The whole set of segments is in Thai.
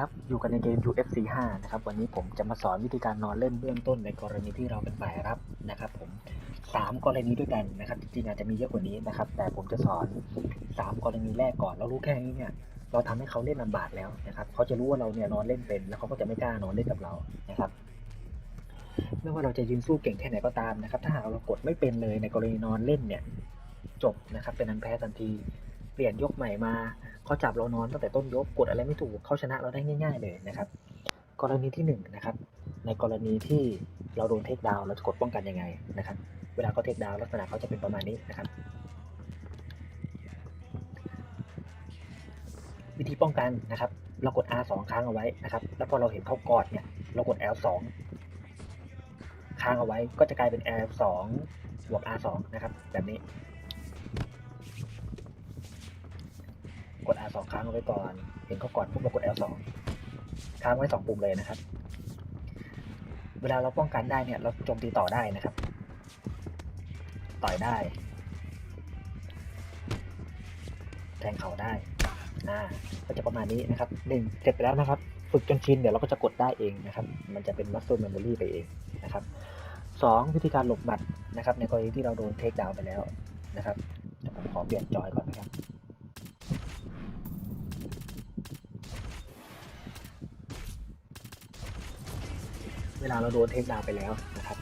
ครับอยู่กันในเกม UFC 5นะครับวันนี้ผมจะมาสอนวิธีการนอนเล่นเบื้องต้นในกรณีที่เราเป็นฝ่ายรับนะครับผมสามกรณีด้วยกันนะครับจริงๆอาจจะมีเยอะกว่านี้นะครับ แต่ผมจะสอนสามกรณีแรกก่อนเรารู้แค่นี้เนี่ยเราทำให้เขาเล่นลำบากแล้วนะครับเขาจะรู้ว่าเราเนี่ยนอนเล่นเป็น แล้วเขาก็จะไม่กล้านอนเล่นกับเรานะครับไม่ว่าเราจะยืนสู้เก่งแค่ไหนก็ตามนะครับ ถ้าหากเรากดไม่เป็นเลยในกรณีนอนเล่นเนี่ยจบนะครับเป็นอันแพ้ทันที เปลี่ยนยกใหม่มาเขาจับเรานอนตั้งแต่ต้นยกกดอะไรไม่ถูกเขาชนะเราได้ง่าย ๆ เลยนะครับ กรณีที่หนึ่งนะครับ ในกรณีที่เราโดนเทคดาวเราจะกดป้องกันยังไงนะครับ เวลาเขาเทคดาวลักษณะเขาจะเป็นประมาณนี้นะครับ วิธีป้องกันนะครับ เรากด R2 ค้างเอาไว้นะครับ แล้วพอเราเห็นเขากอดเนี่ยเรากด L2 ค้างเอาไว้ก็จะกลายเป็น L2 บวก R2 นะครับ แบบนี้ กด R2 ค้างไว้ก่อน เห็นเขากอดปุ๊บเรากด L2 ค้างไว้สองปุ่มเลยนะครับ เวลาเราป้องกันได้เนี่ย เราโจมตีต่อได้นะครับ ต่อยได้ แทงเข่าได้ อ่า ก็จะประมาณนี้นะครับหนึ่งเสร็จไปแล้วนะครับ ฝึกจนชินเดี๋ยวเราก็จะกดได้เองนะครับ มันจะเป็น muscle memory ไปเองนะครับสองวิธีการหลบหมัดนะครับ ในกรณีที่เราโดนเทคดาวน์ไปแล้วนะครับผมขอเปลี่ยนจอยก่อนนะครับ เวลาเราโดนเทคดาวไปแล้วนะครับ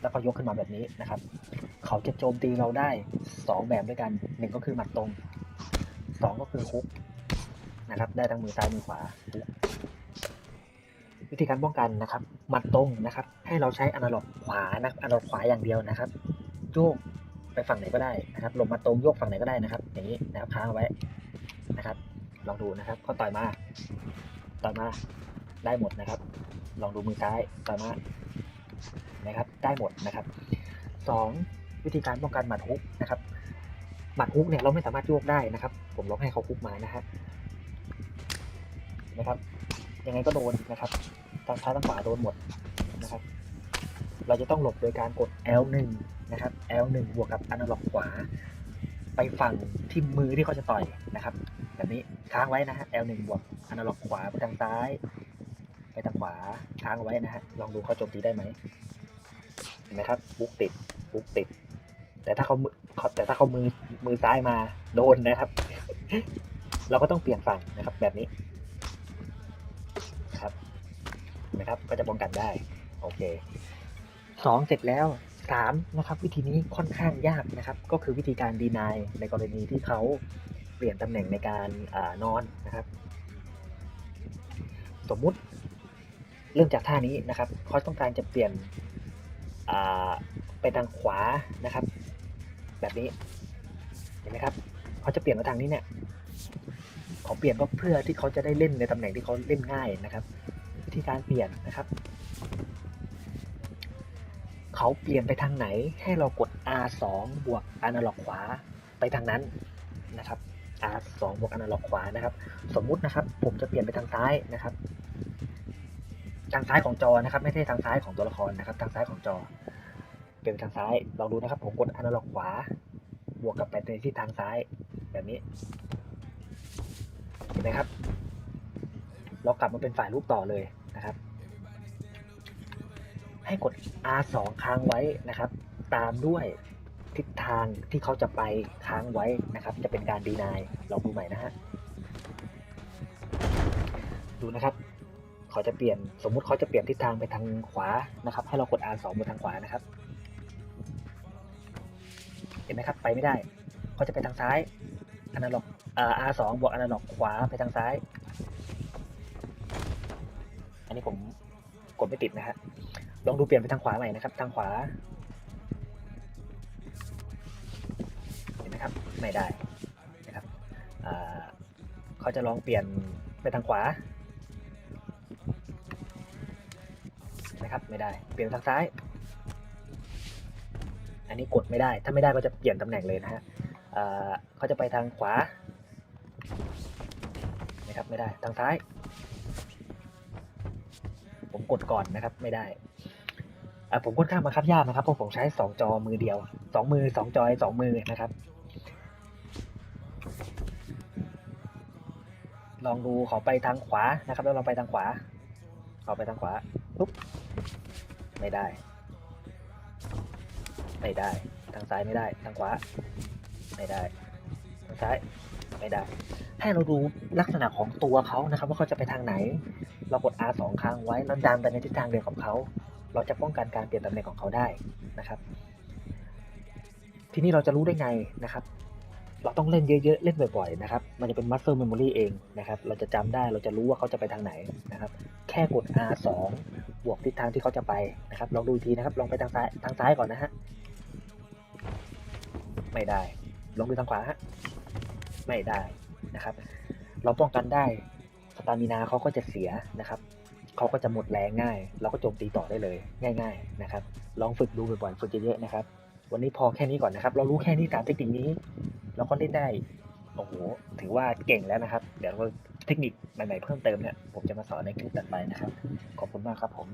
แล้วก็ยกขึ้นมาแบบนี้นะครับ เขาจะโจมตีเราได้สองแบบด้วยกันหนึ่งก็คือหมัดตรงสองก็คือคุกนะครับ ได้ทั้งมือซ้ายมือขวา วิธีการป้องกันนะครับ หมัดตรงนะครับ ให้เราใช้อนาล็อกขวานะอนาล็อกขวาอย่างเดียวนะครับ โยกไปฝั่งไหนก็ได้นะครับ ลงมาตรงโยกฝั่งไหนก็ได้นะครับ อย่างนี้นะครับค้างไว้นะครับ ลองดูนะครับเขาต่อยมา ต่อยมา ได้หมดนะครับ ลองดูมือซ้าย ต่อยมา นะครับ ได้หมดนะครับสองวิธีการป้องกันหมัดฮุกนะครับ หมัดฮุกเนี่ยเราไม่สามารถโยกได้นะครับ ผมลองให้เขาคุกมานะฮะ นะครับ ยังไงก็โดนนะครับทางซ้ายทางขวาโดนหมดนะครับ เราจะต้องหลบโดยการกด L1 นะครับ L1 บวกกับอนาล็อกขวา ไปฝั่งที่มือที่เขาจะต่อยนะครับ แบบนี้ค้างไว้นะฮะ L1 บวกอนาล็อกขวาไปทางซ้าย ไปทางขวาค้างไว้นะฮะลองดูเขาโจมตีได้ไหมเห็นไหมครับบุกติดบุกติด แต่ถ้าเขามือแต่ถ้าเขามือมือซ้ายมาโดนนะครับ เราก็ต้องเปลี่ยนฝั่งนะครับ แบบนี้ครับเห็นไหมครับก็จะป้องกันได้ โอเคสองเสร็จแล้ว สามนะครับวิธีนี้ค่อนข้างยากนะครับ ก็คือวิธีการดีนายในกรณีที่เขาเปลี่ยนตำแหน่งในการอนอนนะครับ สมมุติเริ่มจากท่านี้นะครับเขาต้องการจะเปลี่ยนไปทางขวานะครับ แบบนี้เห็นไหมครับเขาจะเปลี่ยนมาทางนี้เนี่ยเขาเปลี่ยนก็เพื่อที่เขาจะได้เล่นในตำแหน่งที่เขาเล่นง่ายนะครับ วิธีการเปลี่ยนนะครับ เขาเปลี่ยนไปทางไหนให้เรากด R2 บวกอนาล็อกขวาไปทางนั้นนะครับ R2 บวกอนาล็อกขวานะครับ สมมุตินะครับ ผมจะเปลี่ยนไปทางซ้ายนะครับ ทางซ้ายของจอนะครับ ไม่ใช่ทางซ้ายของตัวละครนะครับ ทางซ้ายของจอ เปลี่ยนไปทางซ้ายลองดูนะครับ ผมกดอนาล็อกขวา บวกกับไปในที่ทางซ้ายแบบนี้เห็นไหมครับ เรากลับมาเป็นฝ่ายรูปต่อเลยนะครับ ให้กด R2 ค้างไว้นะครับ ตามด้วยทิศทางที่เขาจะไปค้างไว้นะครับ จะเป็นการดีนายลองดูใหม่นะฮะดูนะครับเขาจะเปลี่ยนสมมุติเขาจะเปลี่ยนทิศทางไปทางขวานะครับ ให้เรากด R2 บนทางขวานะครับ เห็นไหมครับ ไปไม่ได้เขาจะไปทางซ้ายอนาล็อกอ่า R2 บวกอนาล็อกขวาไปทางซ้าย อันนี้ผมกดไม่ติดนะฮะ ลองดูเปลี่ยนไปทางขวาใหม่นะครับ ทางขวา เห็นไหมครับ ไม่ได้นะครับเขาจะลองเปลี่ยนไปทางขวานะครับ ไม่ได้ เปลี่ยนทางซ้าย อันนี้กดไม่ได้ ถ้าไม่ได้ก็จะเปลี่ยนตำแหน่งเลยนะฮะเขาจะไปทางขวา นะครับ ไม่ได้ ทางซ้าย ผมกดก่อนนะครับ ไม่ได้ อ่าผมค่อนข้างบังคับยากนะครับเพราะผมใช้สองจอมือเดียวสองมือสองจอยสองมือนะครับ ลองดูขอไปทางขวานะครับ แล้วลองไปทางขวา ขอไปทางขวาปุ๊บไม่ได้ ไม่ได้ ทางซ้ายไม่ได้ ทางขวา ไม่ได้ ทางซ้าย ไม่ได้ ให้เราดูลักษณะของตัวเขานะครับ ว่าเขาจะไปทางไหน เรากด R สองครั้งไว้ แล้วดันไปในทิศทางเดียวกับเขา เราจะป้องกันการเปลี่ยนตำแหน่งของเขาได้นะครับ ทีนี้เราจะรู้ได้ไงนะครับ เราต้องเล่นเยอะๆ เล่นบ่อยๆนะครับ มันจะเป็น muscle memory เองนะครับ เราจะจำได้ เราจะรู้ว่าเขาจะไปทางไหนนะครับ แค่กด R สองบวกทิศทางที่เขาจะไปนะครับ ลองดูอีกทีนะครับ ลองไปทางซ้ายทางซ้ายก่อนนะฮะ ไม่ได้ ลองดูทางขวาฮะ ไม่ได้นะครับ เราป้องกันได้ สตามินาเขาก็จะเสียนะครับ เขาก็จะหมดแรงง่าย เราก็โจมตีต่อได้เลยง่าย ๆนะครับ ลองฝึกดูบ่อยๆฝึกเยอะๆนะครับ วันนี้พอแค่นี้ก่อนนะครับ เรารู้แค่นี้ตามเทคนิคนี้ เราก็เล่นได้โอ้โหถือว่าเก่งแล้วนะครับ เดี๋ยวเราเทคนิคใหม่ๆเพิ่มเติมเนี่ยผมจะมาสอนในคลิปต่อไปนะครับ ขอบคุณมากครับผม